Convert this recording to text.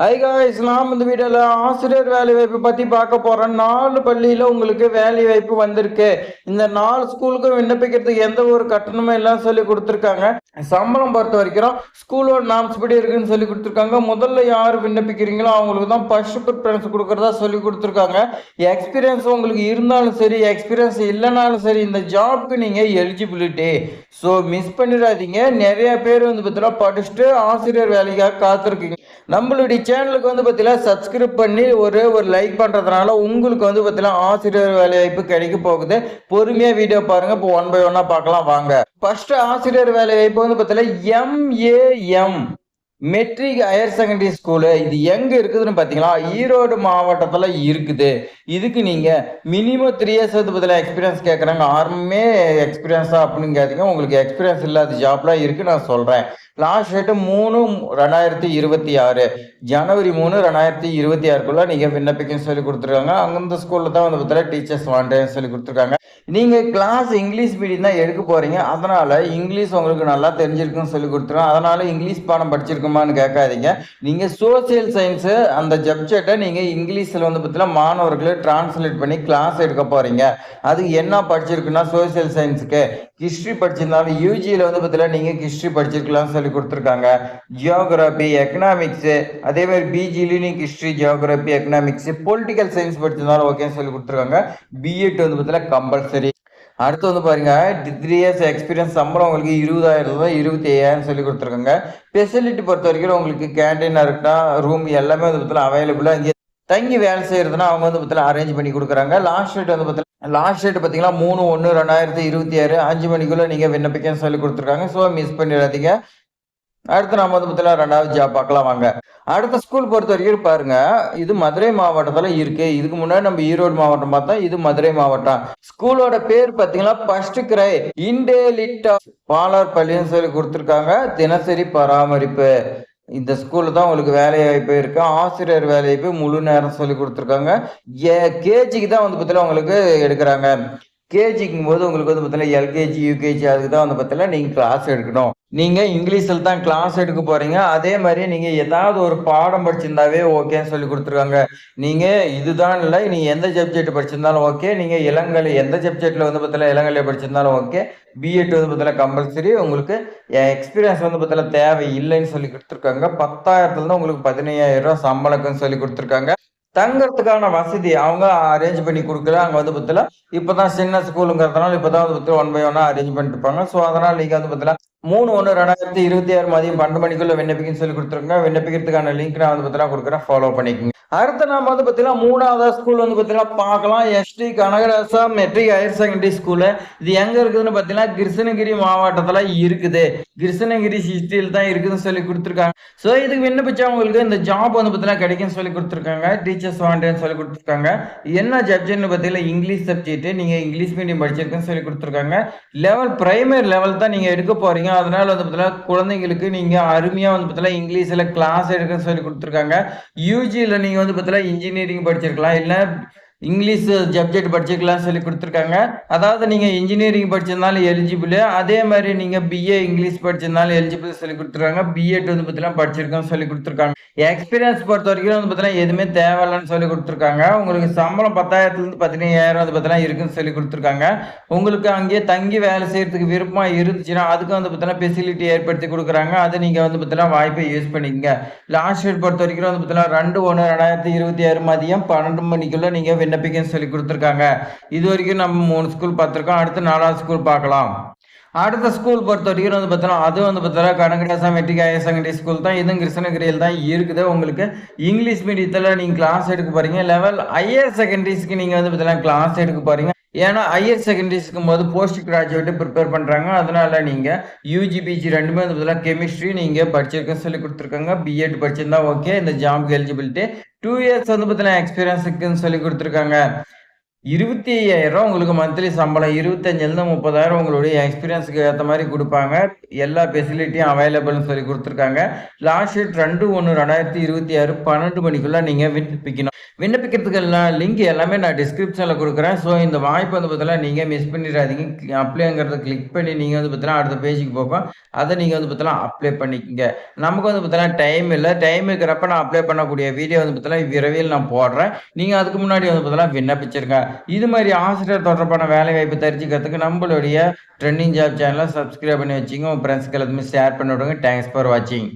High guys நாம் இந்த வீடியோல ஆசிரியர் வேலை வாய்ப்பு பத்தி பார்க்க போறோம். நாலு பள்ளியில உங்களுக்கு வேலை வாய்ப்பு வந்திருக்கு. இந்த நாலு ஸ்கூலுக்கும் விண்ணப்பிக்கிறதுக்கு எந்த ஒரு கட்டணமும் எல்லாம் சொல்லி கொடுத்துருக்காங்க. சம்பளம் பொறுத்த வரைக்கும் ஸ்கூலோட நாம்ஸ் படி இருக்குன்னு சொல்லி கொடுத்துருக்காங்க. முதல்ல யார் விண்ணப்பிக்கிறீங்களோ அவங்களுக்கு தான் ஃபர்ஸ்ட் ப்ரிஃபரன்ஸ் கொடுக்கறதா சொல்லி கொடுத்துருக்காங்க. எக்ஸ்பீரியன்ஸ் உங்களுக்கு இருந்தாலும் சரி எக்ஸ்பீரியன்ஸ் இல்லைனாலும் சரி இந்த ஜாப்க்கு நீங்க எலிஜிபிலிட்டி ஸோ மிஸ் பண்ணிடாதீங்க. நிறைய பேர் வந்து பார்த்தீங்கன்னா படிச்சுட்டு ஆசிரியர் வேலைக்காக காத்திருக்கீங்க. நம்மளுடைய சேனலுக்கு வந்து பார்த்தீங்கன்னா சப்ஸ்கிரைப் பண்ணி ஒரு ஒரு லைக் பண்ணுறதுனால உங்களுக்கு வந்து பார்த்தீங்கன்னா ஆசிரியர் வேலை வாய்ப்பு கிடைக்க போகுது. பொறுமையாக வீடியோ பாருங்கள் இப்போ ஒன் பை ஒன்னாக பார்க்கலாம். வாங்க. ஃபர்ஸ்ட் ஆசிரியர் வேலை வாய்ப்பு வந்து பார்த்தீங்கன்னா MAM matric higher secondary school இது எங்கே இருக்குதுன்னு பார்த்தீங்களா ஈரோடு மாவட்டத்தில் இருக்குது. இதுக்கு நீங்கள் மினிமம் த்ரீ இயர்ஸ் வந்து பார்த்தீங்கன்னா எக்ஸ்பீரியன்ஸ் கேட்குறாங்க ஆர்மே எக்ஸ்பீரியன்ஸா அப்படின்னு கேட்டீங்க. உங்களுக்கு எக்ஸ்பீரியன்ஸ் இல்லாத ஜாப்லாம் இருக்குது நான் சொல்கிறேன் லாஸ்ட் டேட்டு மூணு ரெண்டாயிரத்தி இருபத்தி ஆறு. ஜனவரி மூணு ரெண்டாயிரத்தி இருபத்தி ஆறுக்குள்ளே நீங்கள் விண்ணப்பிக்கன்னு சொல்லி கொடுத்துருக்காங்க. அந்தந்த ஸ்கூலில் தான் வந்து பார்த்தா டீச்சர்ஸ் வாண்டேன்னு சொல்லி கொடுத்துருக்காங்க. நீங்கள் கிளாஸ் இங்கிலீஷ் மீடியம் தான் எடுக்க போகிறீங்க அதனால் இங்கிலீஷ் உங்களுக்கு நல்லா தெரிஞ்சிருக்குன்னு சொல்லி கொடுத்துருக்காங்க. அதனால் இங்கிலீஷ் பாடம் படிச்சிருக்குமான்னு கேட்காதீங்க. நீங்கள் சோசியல் சயின்ஸு அந்த சப்ஜெக்டை நீங்கள் இங்கிலீஷில் வந்து பார்த்தீங்கன்னா மாணவர்களை டிரான்ஸ்லேட் பண்ணி கிளாஸ் எடுக்க போகிறீங்க அது என்ன படிச்சிருக்குன்னா சோசியல் சயின்ஸுக்கு ஹிஸ்ட்ரி படிச்சிருந்தாலும் யூஜியில் வந்து பார்த்தீங்கன்னா நீங்கள் ஹிஸ்ட்ரி படிச்சிருக்கலாம்னு சொல்லி கொடுத்துருக்காங்க. ஜியோகிராபி எக்கனாமிக்ஸு அதே மாதிரி பிஜி நீங்கள் history geography economics political science படிச்சிருந்தாலும் ஓகேன்னு சொல்லி கொடுத்துருக்காங்க. பிஎட் வந்து பார்த்தீங்கன்னா கம்பல்சரி அடுத்து வந்து பாருங்க த்ரீ இயர்ஸ் எக்ஸ்பீரியன்ஸ் சம்பளம் உங்களுக்கு இருபதாயிரம் தான் இருபத்தி ஐயாயிரம் சொல்லி கொடுத்துருக்காங்க. ஃபெசிலிட்டி பொறுத்த வரைக்கும் உங்களுக்கு கேன்டீனாக இருக்கட்டும் ரூம் எல்லாமே வந்து பார்த்தீங்கன்னா அவைலபிளாக இங்கே தங்கி வேலை செய்யறதுன்னா அவங்க வந்து பார்த்தீங்கன்னா அரேஞ்ச் பண்ணி கொடுக்குறாங்க. லாஸ்ட் டேட் வந்து பார்த்தீங்கன்னா லாஸ்ட் டேட் பார்த்தீங்கன்னா மூணு ஒன்று ரெண்டாயிரத்தி இருபத்தி ஆறு அஞ்சு மணிக்குள்ளே நீங்கள் விண்ணப்பிக்கன்னு சொல்லி கொடுத்துருக்காங்க. ஸோ மிஸ் பண்ணிடாதீங்க. அடுத்து நம்ம வந்து பார்த்தீங்கன்னா ரெண்டாவது ஜாப் பார்க்கலாம் வாங்க. அடுத்த ஸ்கூல் பொறுத்த வரைக்கும் பாருங்க இது மதுரை மாவட்டத்தில் இருக்கு. இதுக்கு முன்னாடி நம்ம ஈரோடு மாவட்டம் பார்த்தா இது மதுரை மாவட்டம். ஸ்கூலோட பேர் பார்த்தீங்கன்னா ஃபர்ஸ்ட் கிரை இண்டேலிட்டா பாலர் பள்ளின்னு சொல்லி கொடுத்துருக்காங்க. தினசரி பராமரிப்பு. இந்த ஸ்கூல்ல தான் உங்களுக்கு வேலை வாய்ப்பு இருக்கு. ஆசிரியர் வேலை வாய்ப்பு முழு நேரம் சொல்லி கொடுத்துருக்காங்க. ஏ கேஜிக்கு தான் வந்து பார்த்தீங்கன்னா உங்களுக்கு எடுக்கிறாங்க. கேஜிக்கும் போது உங்களுக்கு வந்து பார்த்தீங்கன்னா எல்கேஜி யூகேஜி அதுக்கு தான் வந்து பார்த்தீங்கன்னா நீங்கள் கிளாஸ் எடுக்கணும். நீங்கள் இங்கிலீஷில் தான் கிளாஸ் எடுக்க போகிறீங்க அதே மாதிரி நீங்கள் ஏதாவது ஒரு பாடம் படிச்சிருந்தாவே ஓகேன்னு சொல்லி கொடுத்துருக்காங்க. நீங்கள் இதுதான் இல்லை நீங்கள் எந்த சப்ஜெக்ட் படிச்சிருந்தாலும் ஓகே நீங்கள் இளங்கலை எந்த சப்ஜெக்டில் வந்து பார்த்தீங்கன்னா இளங்கலை படிச்சிருந்தாலும் ஓகே பிஎட் வந்து பார்த்தீங்கன்னா கம்பல்சரி உங்களுக்கு எக்ஸ்பீரியன்ஸ் வந்து பார்த்தீங்கன்னா தேவை இல்லைன்னு சொல்லி கொடுத்துருக்காங்க. பத்தாயிரத்துலேருந்து உங்களுக்கு பதினையாயிரம் ரூபா சம்பளக்குன்னு சொல்லி கொடுத்துருக்காங்க. தங்கறதுக்கான வசதி அவங்க அரேஞ்ச் பண்ணி கொடுக்கல அங்கே வந்து பத்தில இப்போதான் சின்ன ஸ்கூலுங்கிறதுனால இப்போதான் வந்து பத்தில ஒன் பை ஒன்னா அரேஞ்ச் பண்ணிட்டு இருப்பாங்க. ஸோ அதனால நீங்க வந்து பத்தில மூணு ஒன்று ரெண்டாயிரத்தி இருபத்தி ஆறு மதியம் பன்னெண்டு மணிக்குள்ள விண்ணப்பிக்கன்னு சொல்லி கொடுத்துருங்க. விண்ணப்பிக்கிறதுக்கான லிங்க் நான் வந்து பத்தில கொடுக்குறேன். ஃபாலோ பண்ணிக்கோங்க. அடுத்து நம்ம வந்து பார்த்தீங்கன்னா மூணாவது ஸ்கூல் வந்து பார்த்தீங்கன்னா பார்க்கலாம். SD Kanakarasa matric higher secondary school இது எங்கே இருக்குதுன்னு பார்த்தீங்கன்னா கிருஷ்ணகிரி மாவட்டத்தில் இருக்குது. கிருஷ்ணகிரி சிட்டியில் தான் இருக்குதுன்னு சொல்லி கொடுத்துருக்காங்க. ஸோ இதுக்கு விண்ணப்பிச்சவங்களுக்கு இந்த ஜாப் வந்து பார்த்தீங்கன்னா கிடைக்கும்னு சொல்லி கொடுத்துருக்காங்க. டீச்சர்ஸ் வாண்டேன்னு சொல்லி கொடுத்துருக்காங்க. என்ன சப்ஜெக்ட்னு பார்த்தீங்கன்னா இங்கிலீஷ் சப்ஜெக்ட் நீங்கள் இங்கிலீஷ் மீடியம் படிச்சிருக்குன்னு சொல்லி கொடுத்துருக்காங்க. லெவல் பிரைமரி லெவல் தான் நீங்கள் எடுக்க போகிறீங்க அதனால் வந்து பார்த்தீங்கன்னா குழந்தைங்களுக்கு நீங்கள் அருமையாக வந்து பார்த்தீங்கன்னா இங்கிலீஷில் கிளாஸ் எடுக்குன்னு சொல்லி கொடுத்துருக்காங்க. யூஜியில் நீங்கள் வந்து பார்த்தீங்கன்னா இன்ஜினியரிங் படிச்சிருக்கலாம். இல்லை இங்கிலீஷ் சப்ஜெக்ட் படிச்சுக்கலாம் சொல்லி கொடுத்துருக்காங்க. அதாவது நீங்கள் இன்ஜினியரிங் படிச்சிருந்தாலும் எலிஜிபிள் அதே மாதிரி நீங்கள் பிஏ இங்கிலீஷ் படிச்சிருந்தாலும் எலிஜிபிள் சொல்லி கொடுத்துருக்காங்க. பிஎட் வந்து பார்த்தீங்கன்னா படிச்சிருக்கோம் சொல்லி கொடுத்துருக்காங்க. எக்ஸ்பீரியன்ஸ் பொறுத்த வரைக்கும் வந்து பார்த்தீங்கன்னா எதுவுமே தேவையில்லைன்னு சொல்லி கொடுத்துருக்காங்க. உங்களுக்கு சம்பளம் பத்தாயிரத்துலேருந்து பதினையாயிரம் வந்து பார்த்தீங்கன்னா இருக்குன்னு சொல்லி கொடுத்துருக்காங்க. உங்களுக்கு அங்கேயே தங்கி வேலை செய்யறதுக்கு விருப்பமாக இருந்துச்சுன்னா அதுக்கு வந்து பார்த்தீங்கன்னா ஃபெசிலிட்டி ஏற்படுத்தி கொடுக்குறாங்க. அது நீங்கள் வந்து பார்த்தீங்கன்னா வாய்ப்பை யூஸ் பண்ணிக்கங்க. லாஸ்ட் டேட் பொறுத்த வரைக்கும் வந்து பார்த்தீங்கன்னா ரெண்டு ஒன்று ரெண்டாயிரத்தி இருபத்தி ஆறு மதியம் பன்னெண்டு மணிக்குள்ள நீங்கள் விண்ணப்பிக்கன்னு சொல்லி கொடுத்துருக்காங்க. இது வரைக்கும் நம்ம மூணு ஸ்கூல் பார்த்துருக்கோம். அடுத்து நாலாவது ஸ்கூல் பார்க்கலாம். அடுத்த ஸ்கூல் பொறுத்த வரைக்கும் வந்து பார்த்தோன்னா அது வந்து பார்த்தோன்னா Kanakadasam matric higher secondary school தான். இதுவும் கிருஷ்ணகிரியில் தான் இருக்குது. உங்களுக்கு இங்கிலீஷ் மீடியத்தில் நீங்கள் கிளாஸ் எடுக்க போகிறீங்க லெவல் ஹையர் செகண்டரிஸ்க்கு நீங்கள் வந்து பார்த்தீங்கன்னா கிளாஸ் எடுக்க போகிறீங்க ஏன்னா ஹையர் செகண்டரிஸ்க்கும் போது போஸ்ட் கிராஜுவேட்டு ப்ரிப்பேர் பண்ணுறாங்க அதனால நீங்கள் யூஜி பிஜி ரெண்டுமே பதிலாக கெமிஸ்ட்ரி நீங்கள் படிச்சிருக்க சொல்லி கொடுத்துருக்காங்க. பிஎட் படிச்சிருந்தா ஓகே இந்த ஜாப்க்கு எலிஜிபிலிட்டி டூ இயர்ஸ் வந்து பார்த்தீங்கன்னா எக்ஸ்பீரியன்ஸ் இருக்குன்னு சொல்லி கொடுத்துருக்காங்க. இருபத்தி ஐயாயிரம் உங்களுக்கு மந்த்லி சம்பளம் இருபத்தஞ்சிலேருந்து முப்பதாயிரம் உங்களுடைய எக்ஸ்பீரியன்ஸுக்கு ஏற்ற மாதிரி கொடுப்பாங்க. எல்லா ஃபெசிலிட்டியும் அவைலபிள்னு சொல்லி கொடுத்துருக்காங்க. லாஸ்ட் டேட் ரெண்டு ஒன்று ரெண்டாயிரத்தி இருபத்தி ஆறு பன்னெண்டு மணிக்குள்ளே நீங்கள் விண்ணப்பிக்கணும். விண்ணப்பிக்கிறதுக்கு எல்லாம் லிங்க் எல்லாமே நான் டிஸ்கிரிப்ஷனில் கொடுக்குறேன். ஸோ இந்த வாய்ப்பு வந்து பார்த்தீங்கன்னா நீங்கள் மிஸ் பண்ணிடாதீங்க. அப்ளைங்கிறத கிளிக் பண்ணி நீங்கள் வந்து பார்த்தீங்கன்னா அடுத்த பேஜுக்கு போகும் அதை நீங்கள் வந்து பார்த்தீங்கன்னா அப்ளை பண்ணிக்கங்க. நமக்கு வந்து பார்த்தீங்கன்னா டைம் இல்லை. டைம் இருக்கிறப்ப நான் அப்ளை பண்ணக்கூடிய வீடியோ வந்து பார்த்தீங்கன்னா விரைவில் நான் போடுறேன். நீங்கள் அதுக்கு முன்னாடி வந்து பார்த்தீங்கன்னா விண்ணப்பிச்சிருங்க. இது மாதிரி ஆசிரியர் தொடர்பான வேலை வாய்ப்பு தெரிஞ்சுக்கிறதுக்கு நம்மளுடைய ட்ரெண்டிங் ஜாப் சேனலை சப்ஸ்கிரைப் பண்ணி வச்சுங்க. உங்கள் ஃப்ரெண்ட்ஸ்க்கு எல்லாத்துமே ஷேர் பண்ணி விடுங்க. தேங்க்ஸ் ஃபார் வாட்சிங்